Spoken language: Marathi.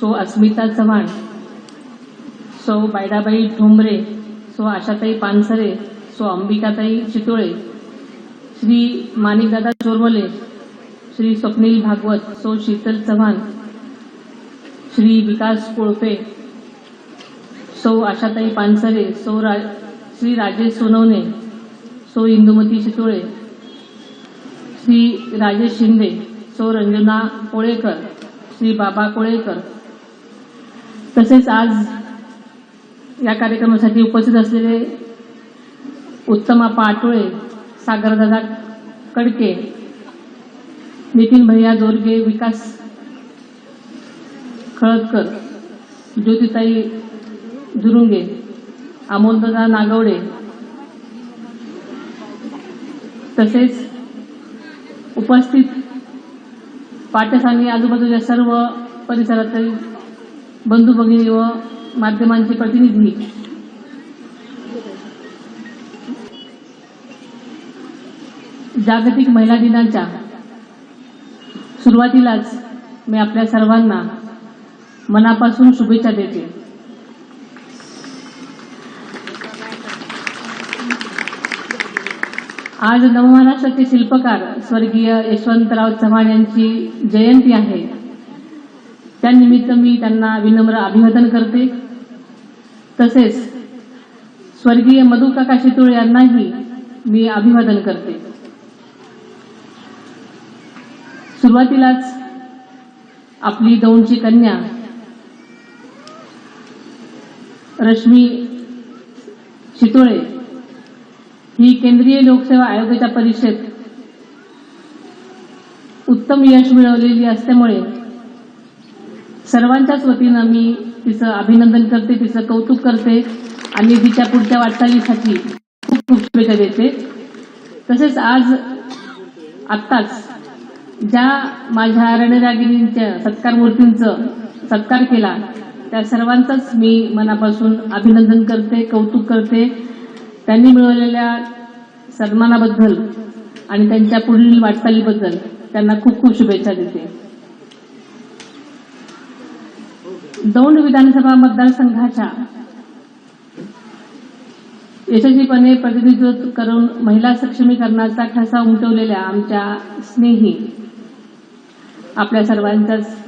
So Asmita Chavan Sau Baidabai Thombare so Ashatai Pansare so Ambikatai Chitole Shri Manikdada Chormale Shri Swapnil Bhagwat so Sheetal Chavan Shri Vikas Kolpe सौ आशाताई पानसरे सौ रा श्री राजेश सोनवणे सौ इंदुमती चितोळे श्री राजेश शिंदे सौ रंजना कोळेकर श्री बाबा कोळेकर तसेच आज या कार्यक्रमासाठी उपस्थित असलेले उत्तमा पाटोळे सागरदादा कडके नितीन भैया जोरगे विकास खळदकर ज्योतिताई दुरुंगे अमोलदादा नागवडे तसेच उपस्थित पाठशानी आजूबाजूच्या सर्व परिसरातील बंधू भगिनी व माध्यमांचे प्रतिनिधी. जागतिक महिला दिनाच्या सुरुवातीलाच मी आपल्या सर्वांना मनापासून शुभेच्छा देते. आज नवमहाराष्ट्राचे शिल्पकार स्वर्गीय यशवंतराव चव्हाण यांची जयंती आहे. त्यानिमित्त मी त्यांना विनम्र अभिवादन करते. तसेच स्वर्गीय मधुकाका शितोळे यांनाही मी अभिवादन करते. सुरुवातीलाच आपली दौंडची कन्या रश्मी शितोळे ही केंद्रीय लोकसेवा आयोगाच्या परीक्षेत उत्तम यश मिळवलेली असल्यामुळे सर्वांच्याच वतीनं मी तिचं अभिनंदन करते तिचं कौतुक करते आणि तिच्या पुढच्या वाटचालीसाठी खूप खूप शुभेच्छा देते. तसेच आज आत्ताच ज्या माझ्या रणरागिणींच्या सत्कार मूर्तींचं सत्कार केला त्या सर्वांचंच मी मनापासून अभिनंदन करते कौतुक करते. त्यांनी मिळवलेल्या सन्मानाबद्दल आणि त्यांच्या पुढील वाटचालीबद्दल त्यांना खूप खूप शुभेच्छा देते. दौंड विधानसभा मतदारसंघाच्या यशस्वीपणे प्रतिनिधित्व करून महिला सक्षमीकरणाचा ठसा उमटवलेल्या आमच्या स्नेही आपल्या सर्वांचाच